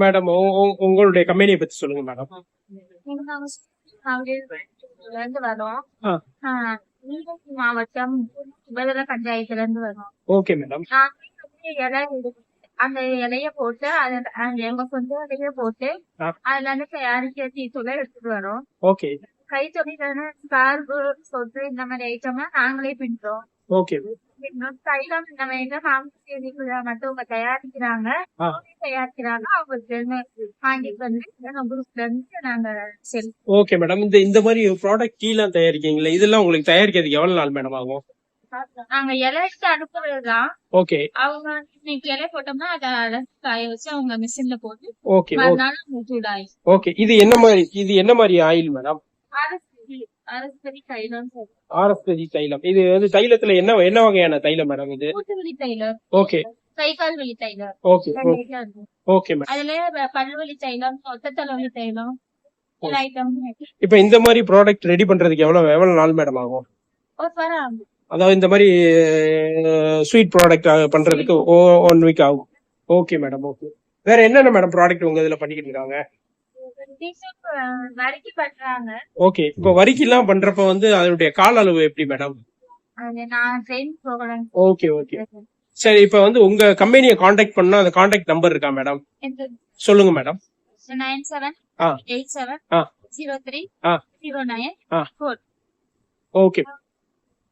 Madam உங்களுடைய கம்பெனியை பத்தி சொல்லுங்க மேடம். நாங்க இருந்து வரோம் மாவட்டம் பஞ்சாயத்துல இருந்து வரோம் ஓகே மேடம். அந்த இலைய போட்டு எங்க சொந்த இலைய போட்டு. அதுல இருந்து தயாரிக்க தீத்தூளை எடுத்துட்டு வரோம் ஓகே. கைத்தொழிலான சார்பு சொத்து இந்த மாதிரி ஐட்டம்லாம் நாங்களே பின்றோம் ஓகே. தைலம் இந்த மாதிரி மாம்பழ மத்தவங்க தயாரிக்கிறாங்க. தயாரிக்கிறாங்க அவங்களுக்கு வாங்கிட்டு வந்து குரூப்ல இருந்து நாங்க ஓகே மேடம் இந்த இந்த மாதிரி ப்ராடக்ட் கீழே தயாரிக்கீங்களா இதெல்லாம் உங்களுக்கு தயாரிக்கிறதுக்கு எவ்வளவு நாள் மேடம் ஆகும்? நாங்க இலைக்கு அனுப்புறதுதான். ஓகே அவங்க இன்னைக்கு இலை போட்டோம்னா அதை காய வச்சு அவங்க மிஷின்ல போட்டு ஓகே ஓகே இது என்ன மாதிரி இது என்ன மாதிரி ஆயில் மேடம் அரசு தைலம் இது வந்து தைலத்துல என்ன என்ன வகையான தைலம் மேடம் இது? தைலம். ஓகே. கை கால் வலி தைலம். ஓகே மேடம் அதுல பல்வலி தைலம் தலைவலி ஐட்டம் இப்போ இந்த மாதிரி ப்ராடக்ட் ரெடி பண்றதுக்கு எவ்வளவு எவ்வளவு நாள் மேடம் ஆகும். அதாவது இந்த மாதிரி ஸ்வீட் ப்ராடக்ட் பண்றதுக்கு ஒன் வீக் ஆகும். Okay madam okay. வேற என்னென்ன மேடம் ப்ராடக்ட் உங்க இதுல பண்ணிக்கிட்டு இருக்காங்க? வரைக்கு பண்றாங்க ஓகே இப்போ வரிக்கெல்லாம் பண்றப்ப வந்து அதனுடைய கால அளவு எப்படி மேடம் ஓகே ஓகே சரி இப்போ வந்து உங்க கம்பெனியை காண்டாக்ட் பண்ணா அந்த காண்டாக்ட் நம்பர் இருக்கா மேடம் சொல்லுங்க madam nine seven. Eight seven. Zero three. Zero nine. Four okay